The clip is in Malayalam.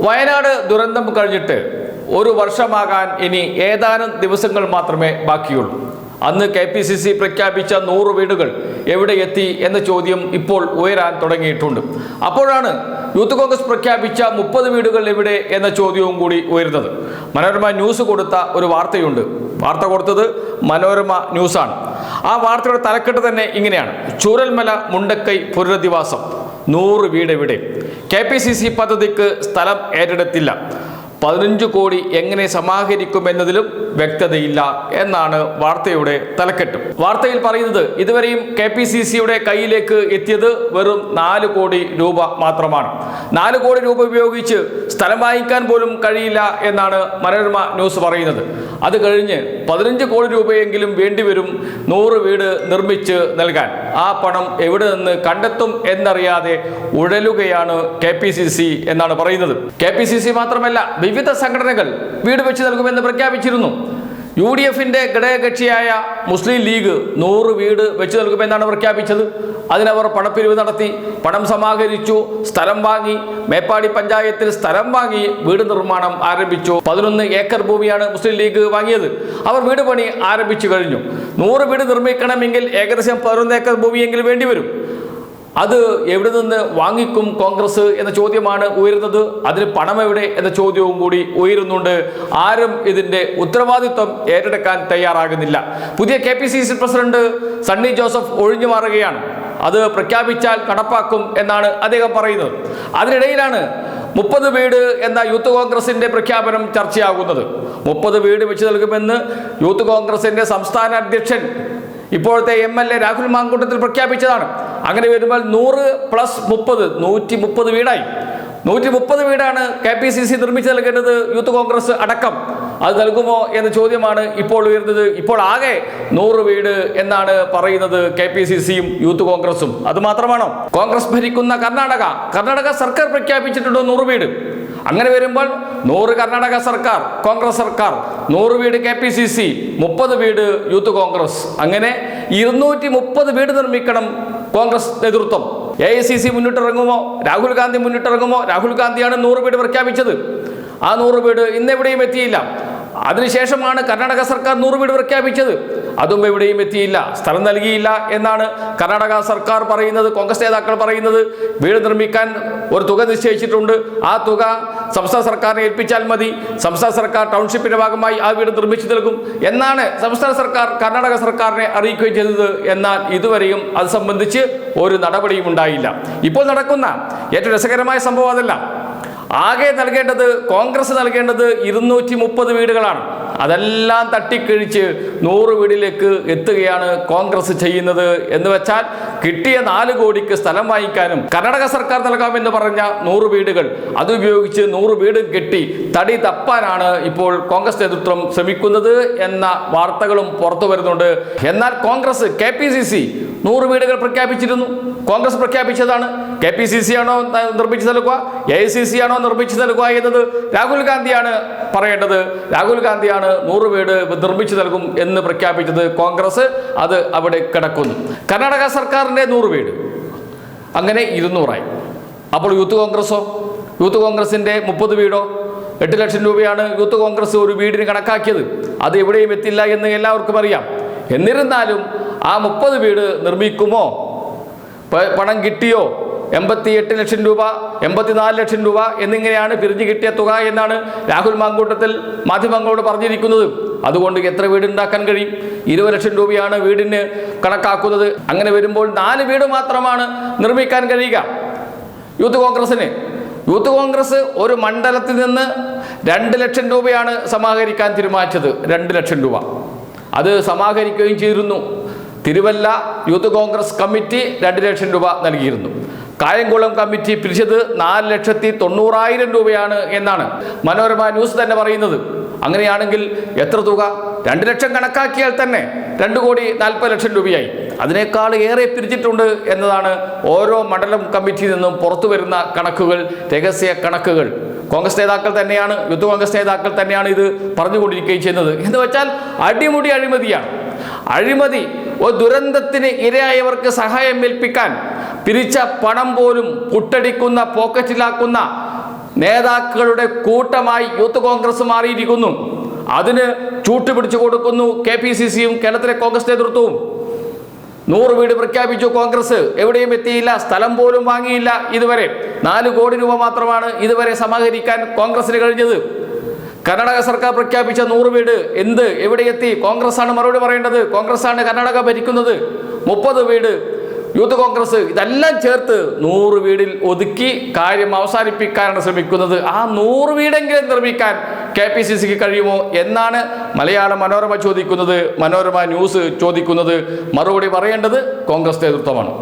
വയനാട് ദുരന്തം കഴിഞ്ഞിട്ട് ഒരു വർഷമാകാൻ ഇനി ഏതാനും ദിവസങ്ങൾ മാത്രമേ ബാക്കിയുള്ളൂ. അന്ന് കെ പി സി സി പ്രഖ്യാപിച്ച നൂറ് വീടുകൾ എവിടെ എത്തി എന്ന ചോദ്യം ഇപ്പോൾ ഉയരാൻ തുടങ്ങിയിട്ടുണ്ട്. അപ്പോഴാണ് യൂത്ത് കോൺഗ്രസ് പ്രഖ്യാപിച്ച മുപ്പത് വീടുകൾ എവിടെ എന്ന ചോദ്യവും കൂടി ഉയരുന്നത്. മനോരമ ന്യൂസ് കൊടുത്ത ഒരു വാർത്തയുണ്ട്. വാർത്ത കൊടുത്തത് മനോരമ ന്യൂസാണ്. ആ വാർത്തയുടെ തലക്കെട്ട് തന്നെ ഇങ്ങനെയാണ്. ചൂരൽമല മുണ്ടക്കൈ പുനരധിവാസം. നൂറ് വീട് എവിടെ കെ പി സി സി പദ്ധതിക്ക് സ്ഥലം ഏറ്റെടുത്തില്ല. പതിനഞ്ച് കോടി എങ്ങനെ സമാഹരിക്കുമെന്നതിലും വ്യക്തതയില്ല എന്നാണ് വാർത്തയുടെ തലക്കെട്ട്. വാർത്തയിൽ പറയുന്നത് ഇതുവരെയും കെ പി സി സിയുടെ കയ്യിലേക്ക് എത്തിയത് വെറും നാല് കോടി രൂപ മാത്രമാണ്. നാല് കോടി രൂപ ഉപയോഗിച്ച് സ്ഥലം വാങ്ങിക്കാൻ പോലും കഴിയില്ല എന്നാണ് മനോരമ ന്യൂസ് പറയുന്നത്. അത് കഴിഞ്ഞ് പതിനഞ്ച് കോടി രൂപയെങ്കിലും വേണ്ടിവരും നൂറ് വീട് നിർമ്മിച്ച് നൽകാൻ. ആ പണം എവിടെ നിന്ന് കണ്ടെത്തും എന്നറിയാതെ ഉഴലുകയാണ് കെ പി സി സി എന്നാണ് പറയുന്നത്. കെ പി സി സി മാത്രമല്ല വിവിധ സംഘടനകൾ വീട് വെച്ച് നൽകുമെന്ന് പ്രഖ്യാപിച്ചിരുന്നു. യു ഡി എഫിന്റെ ഘടകകക്ഷിയായ മുസ്ലിം ലീഗ് നൂറ് വീട് വെച്ചു നൽകുമെന്നാണ് പ്രഖ്യാപിച്ചത്. അതിനവർ പണപ്പിരിവ് നടത്തി പണം സമാഹരിച്ചു സ്ഥലം വാങ്ങി മേപ്പാടി പഞ്ചായത്തിൽ സ്ഥലം വാങ്ങി വീട് നിർമ്മാണം ആരംഭിച്ചു. പതിനൊന്ന് ഏക്കർ ഭൂമിയാണ് മുസ്ലിം ലീഗ് വാങ്ങിയത്. അവർ വീട് പണി ആരംഭിച്ചു കഴിഞ്ഞു. നൂറ് വീട് നിർമ്മിക്കണമെങ്കിൽ ഏകദേശം പതിനൊന്ന് ഏക്കർ ഭൂമിയെങ്കിലും വേണ്ടിവരും. അത് എവിടെ നിന്ന് വാങ്ങിക്കും കോൺഗ്രസ് എന്ന ചോദ്യമാണ് ഉയരുന്നത്? അതിന് പണം എവിടെ എന്ന ചോദ്യവും കൂടി ഉയരുന്നുണ്ട്. ആരും ഇതിന്റെ ഉത്തരവാദിത്വം ഏറ്റെടുക്കാൻ തയ്യാറാകുന്നില്ല. പുതിയ K P C C president Sunny Joseph ഒഴിഞ്ഞു മാറുകയാണ്. അത് പ്രഖ്യാപിച്ചാൽ നടപ്പാക്കും എന്നാണ് അദ്ദേഹം പറയുന്നത്. അതിനിടയിലാണ് മുപ്പത് വീട് എന്ന യൂത്ത് കോൺഗ്രസിന്റെ പ്രഖ്യാപനം ചർച്ചയാകുന്നത്. മുപ്പത് വീട് വെച്ച് നൽകുമെന്ന് യൂത്ത് കോൺഗ്രസിന്റെ സംസ്ഥാന അധ്യക്ഷൻ ഇപ്പോഴത്തെ M L A Rahul Mamkootathil പ്രഖ്യാപിച്ചതാണ്. അങ്ങനെ വരുമ്പോൾ നൂറ് പ്ലസ് മുപ്പത് നൂറ്റി മുപ്പത് വീടായി. നൂറ്റി മുപ്പത് വീടാണ് കെ പി സി സി നിർമ്മിച്ച് നൽകേണ്ടത് യൂത്ത് കോൺഗ്രസ് അടക്കം. അത് നൽകുമോ എന്ന ചോദ്യമാണ് ഇപ്പോൾ ഉയർന്നത്. ഇപ്പോൾ ആകെ നൂറ് വീട് എന്നാണ് പറയുന്നത് കെ പി സി സിയും യൂത്ത് കോൺഗ്രസും. അത് മാത്രമാണോ? കോൺഗ്രസ് ഭരിക്കുന്ന കർണാടക. കർണാടക സർക്കാർ പ്രഖ്യാപിച്ചിട്ടുണ്ടോ നൂറ് വീട്? അങ്ങനെ വരുമ്പോൾ നൂറ് കർണാടക സർക്കാർ കോൺഗ്രസ് സർക്കാർ നൂറ് വീട് കെ പി സി സി മുപ്പത് വീട് യൂത്ത് കോൺഗ്രസ്. അങ്ങനെ ഇരുന്നൂറ്റി മുപ്പത് വീട് നിർമ്മിക്കണം കോൺഗ്രസ് നേതൃത്വം. എ ഐ സി സി മുന്നിട്ടിറങ്ങുമോ? രാഹുൽ ഗാന്ധി മുന്നിട്ടിറങ്ങുമോ? രാഹുൽ ഗാന്ധിയാണ് നൂറ് വീട് പ്രഖ്യാപിച്ചത്. ആ നൂറ് വീട് ഇന്നെവിടെയും എത്തിയില്ല. അതിനുശേഷമാണ് കർണാടക സർക്കാർ നൂറ് വീട് പ്രഖ്യാപിച്ചത്. അതും എവിടെയും എത്തിയില്ല. സ്ഥലം നൽകിയില്ല എന്നാണ് കർണാടക സർക്കാർ പറയുന്നത് കോൺഗ്രസ് നേതാക്കൾ പറയുന്നത്. വീട് നിർമ്മിക്കാൻ ഒരു തുക നിശ്ചയിച്ചിട്ടുണ്ട്. ആ തുക സംസ്ഥാന സർക്കാരിനെ ഏൽപ്പിച്ചാൽ മതി. സംസ്ഥാന സർക്കാർ ടൗൺഷിപ്പിന്റെ ഭാഗമായി ആ വീട് നിർമ്മിച്ചു നൽകും. എന്നാണ് സംസ്ഥാന സർക്കാർ കർണാടക സർക്കാരിനെ അറിയിക്കുകയും ചെയ്തത്. എന്നാൽ ഇതുവരെയും അത് സംബന്ധിച്ച് ഒരു നടപടിയും ഉണ്ടായില്ല. ഇപ്പോൾ നടക്കുന്ന ഏറ്റവും രസകരമായ സംഭവം അതല്ല. ആകെ നൽകേണ്ടത് കോൺഗ്രസ് നൽകേണ്ടത് ഇരുന്നൂറ്റി മുപ്പത് വീടുകളാണ്. അതെല്ലാം തട്ടിക്കഴിച്ച് നൂറ് വീടിലേക്ക് എത്തുകയാണ് കോൺഗ്രസ് ചെയ്യുന്നത് എന്ന് വെച്ചാൽ കിട്ടിയ നാല് കോടിക്ക് സ്ഥലം വാങ്ങിക്കാനും കർണാടക സർക്കാർ നൽകാമെന്ന് പറഞ്ഞ നൂറ് വീടുകൾ അതുപയോഗിച്ച് നൂറ് വീട് കെട്ടി തടി തപ്പാനാണ് ഇപ്പോൾ കോൺഗ്രസ് നേതൃത്വം ശ്രമിക്കുന്നത് എന്ന വാർത്തകളും പുറത്തു വരുന്നുണ്ട്. എന്നാൽ Congress K P C C നൂറ് വീടുകൾ പ്രഖ്യാപിച്ചിരുന്നു. കോൺഗ്രസ് പ്രഖ്യാപിച്ചതാണ്. കെ പി സി സി ആണോ നിർമ്മിച്ചു നൽകുക? എ ഐ സി സി ആണോ നിർമ്മിച്ചു നൽകുക എന്നത് രാഹുൽ ഗാന്ധിയാണ് പറയേണ്ടത്. രാഹുൽ ഗാന്ധിയാണ് നൂറ് വീട് നിർമ്മിച്ചു നൽകും എന്ന് പ്രഖ്യാപിച്ചത് കോൺഗ്രസ്. അത് അവിടെ കിടക്കുന്നു. കർണാടക സർക്കാരിന്റെ നൂറ് വീട്. അങ്ങനെ ഇരുന്നൂറായി. അപ്പോൾ യൂത്ത് കോൺഗ്രസോ യൂത്ത് കോൺഗ്രസിന്റെ മുപ്പത് വീടോ? എട്ട് ലക്ഷം രൂപയാണ് യൂത്ത് കോൺഗ്രസ് ഒരു വീടിന് കണക്കാക്കിയത്. അത് എവിടെയും എത്തില്ല എന്ന് എല്ലാവർക്കും അറിയാം. എന്നിരുന്നാലും ആ മുപ്പത് വീട് നിർമ്മിക്കുമോ? പണം കിട്ടിയോ? എൺപത്തി എട്ട് ലക്ഷം രൂപ എൺപത്തിനാല് ലക്ഷം രൂപ എന്നിങ്ങനെയാണ് പിരിഞ്ഞു കിട്ടിയ തുക എന്നാണ് രാഹുൽ മാങ്കൂട്ടത്തിൽ മാധ്യമങ്ങളോട് പറഞ്ഞിരിക്കുന്നത്. അതുകൊണ്ട് എത്ര വീട് ഉണ്ടാക്കാൻ കഴിയും? ഇരുപത് ലക്ഷം രൂപയാണ് വീടിന് കണക്കാക്കുന്നത്. അങ്ങനെ വരുമ്പോൾ നാല് വീട് മാത്രമാണ് നിർമ്മിക്കാൻ കഴിയുക. യൂത്ത് കോൺഗ്രസിന് യൂത്ത് കോൺഗ്രസ് ഒരു മണ്ഡലത്തിൽ നിന്ന് രണ്ട് ലക്ഷം രൂപയാണ് സമാഹരിക്കാൻ തീരുമാനിച്ചത്. രണ്ട് ലക്ഷം രൂപ. അത് സമാഹരിക്കുകയും ചെയ്തിരുന്നു. തിരുവല്ല യൂത്ത് കോൺഗ്രസ് കമ്മിറ്റി രണ്ട് ലക്ഷം രൂപ നൽകിയിരുന്നു. കായംകുളം കമ്മിറ്റി പിരിച്ചത് നാല് ലക്ഷത്തി തൊണ്ണൂറായിരം രൂപയാണ് എന്നാണ് മനോരമ ന്യൂസ് തന്നെ പറയുന്നത്. അങ്ങനെയാണെങ്കിൽ എത്ര തുക? രണ്ട് ലക്ഷം കണക്കാക്കിയാൽ തന്നെ രണ്ട് കോടി നാൽപ്പത് ലക്ഷം രൂപയായി. അതിനേക്കാൾ ഏറെ പിരിച്ചിട്ടുണ്ട് എന്നതാണ് ഓരോ മണ്ഡലം കമ്മിറ്റിയിൽ നിന്നും പുറത്തു വരുന്ന കണക്കുകൾ രഹസ്യ കണക്കുകൾ. കോൺഗ്രസ് നേതാക്കൾ തന്നെയാണ് യൂത്ത് കോൺഗ്രസ് നേതാക്കൾ തന്നെയാണ് ഇത് പറഞ്ഞുകൊണ്ടിരിക്കുകയും ചെയ്യുന്നത്. എന്ന് വെച്ചാൽ അടിമുടി അഴിമതിയാണ്. അഴിമതി ഒരു ദുരന്തത്തിന് ഇരയായവർക്ക് സഹായം ഏൽപ്പിക്കാൻ പിരിച്ച പണം പോലും പുട്ടടിക്കുന്ന പോക്കറ്റിലാക്കുന്ന നേതാക്കളുടെ കൂട്ടമായി യൂത്ത് കോൺഗ്രസ് മാറിയിരിക്കുന്നു. അതിന് ചൂട്ടുപിടിച്ചു കൊടുക്കുന്നു കെ പി സി സിയും കേരളത്തിലെ കോൺഗ്രസ് നേതൃത്വവും. നൂറ് വീട് പ്രഖ്യാപിച്ചു കോൺഗ്രസ്. എവിടെയും എത്തിയില്ല സ്ഥലം പോലും വാങ്ങിയില്ല ഇതുവരെ. നാല് കോടി രൂപ മാത്രമാണ് ഇതുവരെ സമാഹരിക്കാൻ കോൺഗ്രസിന് കഴിഞ്ഞത്. കർണാടക സർക്കാർ പ്രഖ്യാപിച്ച നൂറ് വീട് എന്ത് എവിടെ എത്തി കോൺഗ്രസ് ആണ് മറുപടി പറയേണ്ടത്. കോൺഗ്രസ് ആണ് കർണാടക ഭരിക്കുന്നത്. മുപ്പത് വീട് യൂത്ത് കോൺഗ്രസ് ഇതെല്ലാം ചേർത്ത് നൂറ് വീടിൽ ഒതുക്കി കാര്യം അവസാനിപ്പിക്കാനാണ് ശ്രമിക്കുന്നത്. ആ നൂറ് വീടെങ്കിലും നിർമ്മിക്കാൻ കെ പി സി സിക്ക് കഴിയുമോ എന്നാണ് മലയാള മനോരമ ചോദിക്കുന്നത്. മനോരമ ന്യൂസ് ചോദിക്കുന്നത്. മറുപടി പറയേണ്ടത് കോൺഗ്രസ് നേതൃത്വമാണ്.